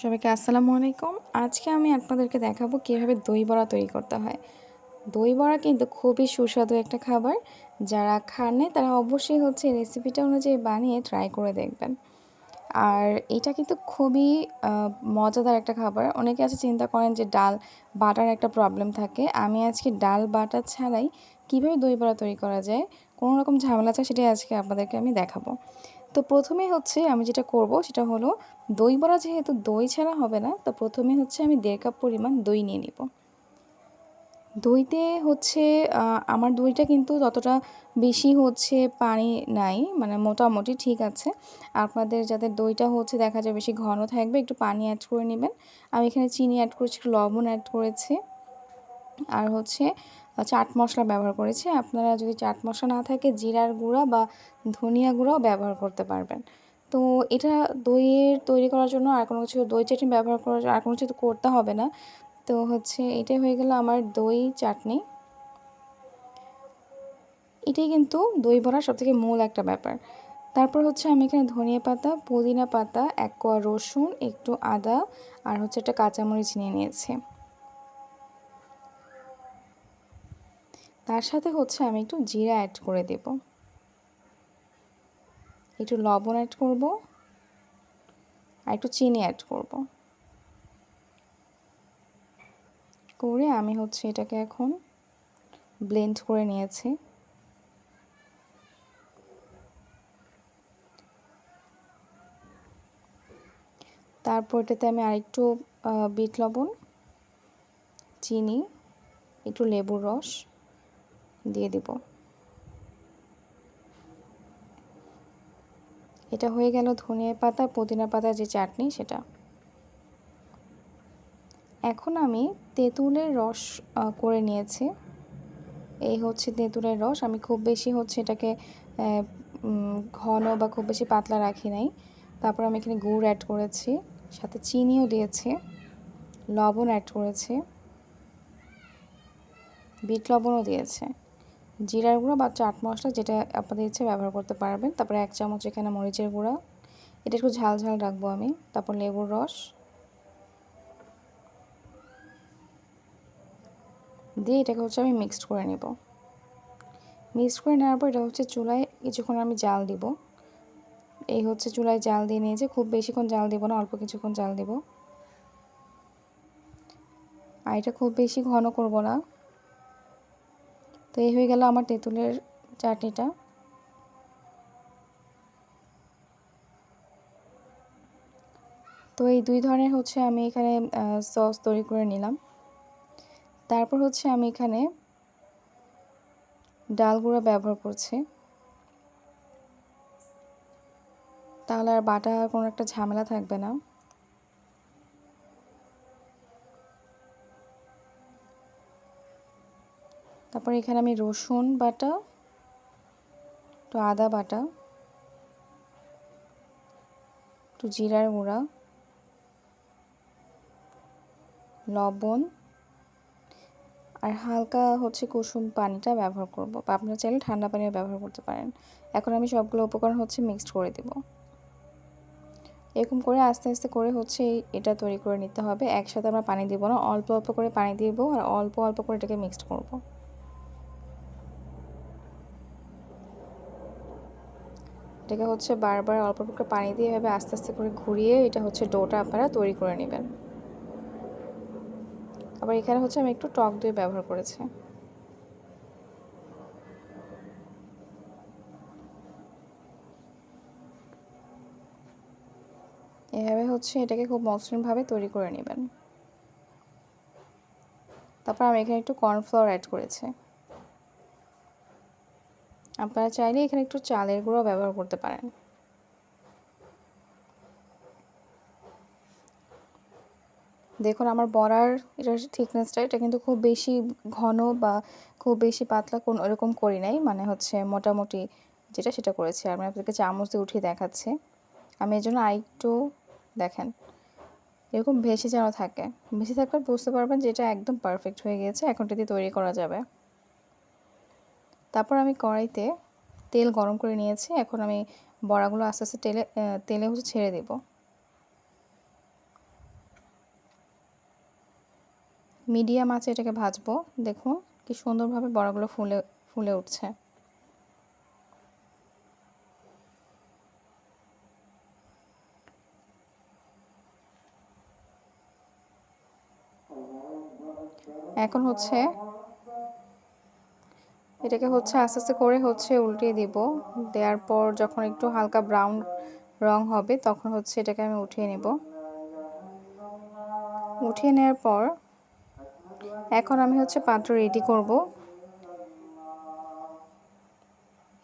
সবাইকে আসসালামু আলাইকুম। আজকে আমি আপনাদেরকে দেখাবো কীভাবে দই বড়া তৈরি করতে হয়। দই বড়া কিন্তু খুবই সুস্বাদু একটা খাবার। যারা খান তারা অবশ্যই হচ্ছে রেসিপিটা অনুযায়ী বানিয়ে ট্রাই করে দেখবেন। আর এটা কিন্তু খুবই মজাদার একটা খাবার। অনেকে আছে চিন্তা করেন যে ডাল বাটার একটা প্রবলেম থাকে। আমি আজকে ডাল বাটার ছাড়াই কীভাবে দই বড়া তৈরি করা যায়, কোনো রকম ঝামেলা চাই সেটাই আজকে আপনাদেরকে আমি দেখাবো। তো প্রথমে হচ্ছে আমি যেটা করব সেটা হলো দই বড়া যেহেতু দই ছাড়া হবে না, তো প্রথমে হচ্ছে আমি দেড় কাপ পরিমাণ দই নিয়ে নেব। দইতে হচ্ছে আমার দইটা কিন্তু ততটা বেশি হচ্ছে পানি নাই মানে মোটামুটি ঠিক আছে। আপনাদের যাদের দইটা হচ্ছে দেখা যায় বেশি ঘন থাকবে, একটু পানি অ্যাড করে নেবেন। আমি এখানে চিনি অ্যাড করেছি, একটু লবণ অ্যাড করেছি। আর হচ্ছে চাট মশলা ব্যবহার করেছি। আপনারা যদি চাট মশলা না থাকে, জিরার গুঁড়া বা ধনিয়া গুঁড়াও ব্যবহার করতে পারবেন। তো এটা দইয়ের তৈরি করার জন্য আর কোনো কিছু, দই চাটনি ব্যবহার করার আর কোনো কিছু করতে হবে না। তো হচ্ছে এটাই হয়ে গেল আমার দই চাটনি। এটাই কিন্তু দই বড়ার সবথেকে মূল একটা ব্যাপার। তারপর হচ্ছে আমি এখানে ধনিয়া পাতা, পুদিনা পাতা, এক কোয়া রসুন, একটু আদা আর হচ্ছে একটা কাঁচামরিচ নিয়ে নিয়েছি। তার সাথে হচ্ছে আমি একটু জিরা অ্যাড করে দেব। একটু লবণ অ্যাড করব আর একটু চিনি অ্যাড করব। করে আমি হচ্ছে এটাকে এখন ব্লেন্ড করে নিয়েছি। তারপর এটাতে আমি আরেকটু বিট লবণ, চিনি, একটু লেবুর রস। দিয়ে দিব। এটা হয়ে গেল ধনিয়া পাতা, পুদিনা পাতা যে চাটনি সেটা। এখন আমি তেঁতুলের রস করে নিয়েছি। এই হচ্ছে তেঁতুলের রস। আমি খুব বেশি হচ্ছে এটাকে ঘন বা খুব বেশি পাতলা রাখি নাই। তারপর আমি এখানে গুড় অ্যাড করেছি, সাথে চিনিও দিয়েছি, লবণ অ্যাড করেছি, বিট লবণও দিয়েছে। জিরার গুঁড়ো বা চাট মশলা যেটা আপনাদের ইচ্ছে ব্যবহার করতে পারবেন। তারপরে এক চামচ এখানে মরিচের গুঁড়া। এটা একটু ঝাল ঝাল রাখব আমি। তারপর লেবুর রস। দিয়ে এটাকে হচ্ছে আমি মিক্সড করে নেব। মিক্সড করে নেওয়ার পর এটা হচ্ছে চুলায় কিছুক্ষণ আমি জাল দিব। এই হচ্ছে চুলায় জাল দিয়ে নিয়েছে। খুব বেশিক্ষণ জাল দিব না, অল্প কিছুক্ষণ জাল দিব। আর এটা খুব বেশি ঘন করব না। তো এই হয়ে গেল আমার তেঁতুলের চাটনিটা। তো এই দুই ধরনের হচ্ছে আমি এখানে সস তৈরি করে নিলাম। তারপর হচ্ছে আমি এখানে ডাল গুঁড়া ব্যবহার করছি। তাহলে আর বাটা কোনো একটা ঝামেলা থাকবে না। তারপর এখানে আমি রসুন বাটা, একটু আদা বাটা, একটু জিরার গুঁড়া, লবণ, আর হালকা হচ্ছে কুসুম পানিটা ব্যবহার করব। বা আপনারা চাইলে ঠান্ডা পানিও ব্যবহার করতে পারেন। এখন আমি সবগুলো উপকরণ হচ্ছে মিক্সড করে দেব। এরকম করে আস্তে আস্তে করে হচ্ছে এটা তৈরি করে নিতে হবে। একসাথে আমরা পানি দিব না, অল্প অল্প করে পানি দিব আর অল্প অল্প করে এটাকে মিক্সড করব। এটাকে হচ্ছে বারবার অল্প অল্প করে পানি দিয়ে এভাবে আস্তে আস্তে করে ঘুরিয়ে এটা হচ্ছে ডোটা আপনারা তৈরি করে নেবেন। আবার এখানে হচ্ছে আমি একটু টক দই ব্যবহার করেছি। এভাবে হচ্ছে এটাকে খুব মসৃণভাবে তৈরি করে নেবেন। তারপর আমি এখানে একটু কর্নফ্লাওয়ার অ্যাড করেছি। আপনারা চাইলে এখানে একটু চালের গুঁড়ো ব্যবহার করতে পারেন। দেখুন, আমার বড়ার এটার থিকনেসটা এটা কিন্তু খুব বেশি ঘন বা খুব বেশি পাতলা কোন ওরকম করি নাই। মানে হচ্ছে মোটামুটি যেটা সেটা করেছি। আমি আপনাদেরকে চামচ দিয়ে উঠিয়ে দেখাচ্ছি। আমি এই জন্য আরেকটু দেখেন, এরকম ভেসে যেন থাকে। ভেসে থাকলে বুঝতে পারবেন যে এটা একদম পারফেক্ট হয়ে গিয়েছে। এখন এটি তৈরি করা যাবে। তারপর আমি কড়াইতে তেল গরম করে নিয়েছি। এখন আমি বড়াগুলো আস্তে আস্তে তেলে তেলে হচ্ছে ছেড়ে দেব। মিডিয়াম আছে এটাকে ভাজবো। দেখুন কি সুন্দরভাবে বড়াগুলো ফুলে ফুলে উঠছে। এখন হচ্ছে এটাকে হচ্ছে আস্তে আস্তে করে হচ্ছে উল্টিয়ে দিব। দেওয়ার পর যখন একটু হালকা ব্রাউন রং হবে, তখন হচ্ছে এটাকে আমি উঠিয়ে নেব। উঠিয়ে নেওয়ার পর এখন আমি হচ্ছে পাত্র রেডি করব।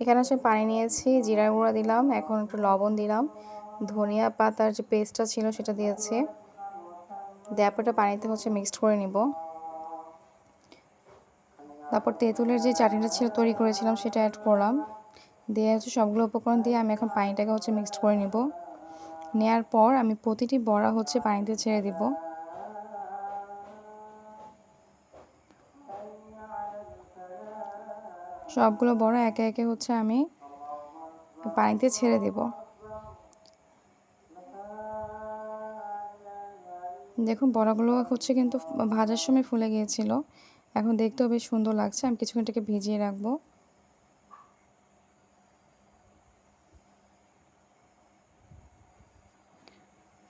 এখানে হচ্ছে পানি নিয়েছি জিরা গুঁড়া দিলাম, এখন একটু লবণ দিলাম। ধনিয়া পাতার যে পেস্টটা ছিল সেটা দিয়েছি। দেয়াপটা পানিতে হচ্ছে মিক্সড করে নিব। তারপর তেঁতুলের যে চাটনিটা ছিল তৈরি করেছিলাম, সেটা অ্যাড করলাম। দিয়ে হচ্ছে সবগুলো উপকরণ দিয়ে আমি এখন পানিটাকে হচ্ছে মিক্সড করে নিব। নেয়ার পর আমি প্রতিটি বড়া হচ্ছে পানিতে ছেড়ে দিব। সবগুলো বড়া একে একে হচ্ছে আমি পানিতে ছেড়ে দেব। দেখুন, বড়াগুলো হচ্ছে কিন্তু ভাজার সময় ফুলে গিয়েছিল। এখন দেখতেও বেশ সুন্দর লাগছে। আমি কিছুক্ষণ এটাকে ভিজিয়ে রাখব।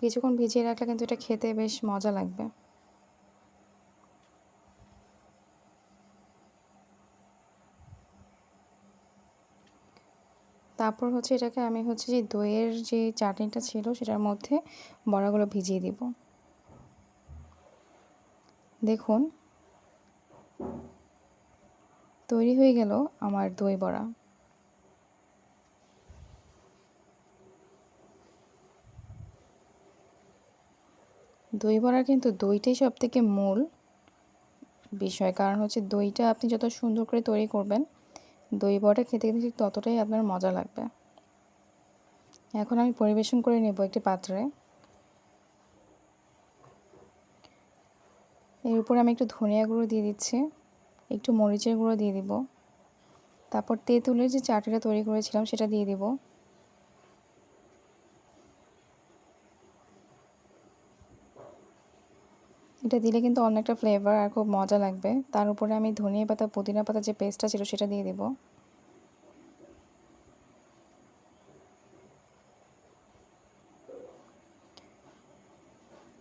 কিছুক্ষণ ভিজিয়ে রাখলে কিন্তু এটা খেতে বেশ মজা লাগবে। তারপর হচ্ছে এটাকে আমি হচ্ছে যে দইয়ের যে চাটনিটা ছিল, সেটার মধ্যে বড়াগুলো ভিজিয়ে দিব। দেখুন তৈরি হয়ে গেল আমার দই বড়া। দই বড়া কিন্তু দইটাই সব থেকে মূল বিষয়। কারণ হচ্ছে দইটা আপনি যত সুন্দর করে তৈরি করবেন, দই বড়া খেতে খেতে ততটাই আপনার মজা লাগবে। এখন আমি পরিবেশন করে নেব একটি পাত্রে। এর উপরে আমি একটু ধনিয়া গুঁড়ো দিয়ে দিচ্ছি, একটু মরিচের গুঁড়ো দিয়ে দিব। তারপর তেঁতুলের যে চাটনিটা তৈরি করেছিলাম সেটা দিয়ে দিব। এটা দিলে কিন্তু অনেকটা ফ্লেভার আর খুব মজা লাগবে। তার উপরে আমি ধনিয়া পাতা, পুদিনা পাতা যে পেস্টটা ছিল সেটা দিয়ে দিব।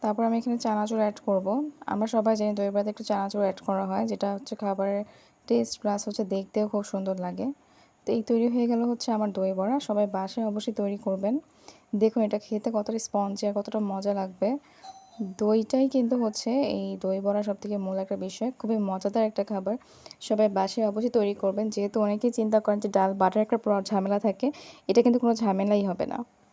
তারপর আমি এখানে চানাচুর অ্যাড করব। আমরা সবাই জানি দই ভাতে একটু চানাচুর অ্যাড করা হয়, যেটা হচ্ছে খাবারের টেস্ট প্লাস হচ্ছে দেখতেও খুব সুন্দর লাগে। তো এই তৈরি হয়ে গেল হচ্ছে আমার দই বড়া। সবাই বাসায় অবশ্যই তৈরি করবেন। দেখুন এটা খেতে কতটা স্পঞ্জি আর কতটা মজা লাগবে। দইটাই কিন্তু হচ্ছে এই দই বড়া সব থেকে মূল একটা বিষয়, খুবই মজাদার একটা খাবার। সবাই বাসায় অবশ্যই তৈরি করবেন। যেহেতু অনেকেই চিন্তা করেন যে ডাল বাটার একটা ঝামেলা থাকে, এটা কিন্তু কোনো ঝামেলাই হবে না।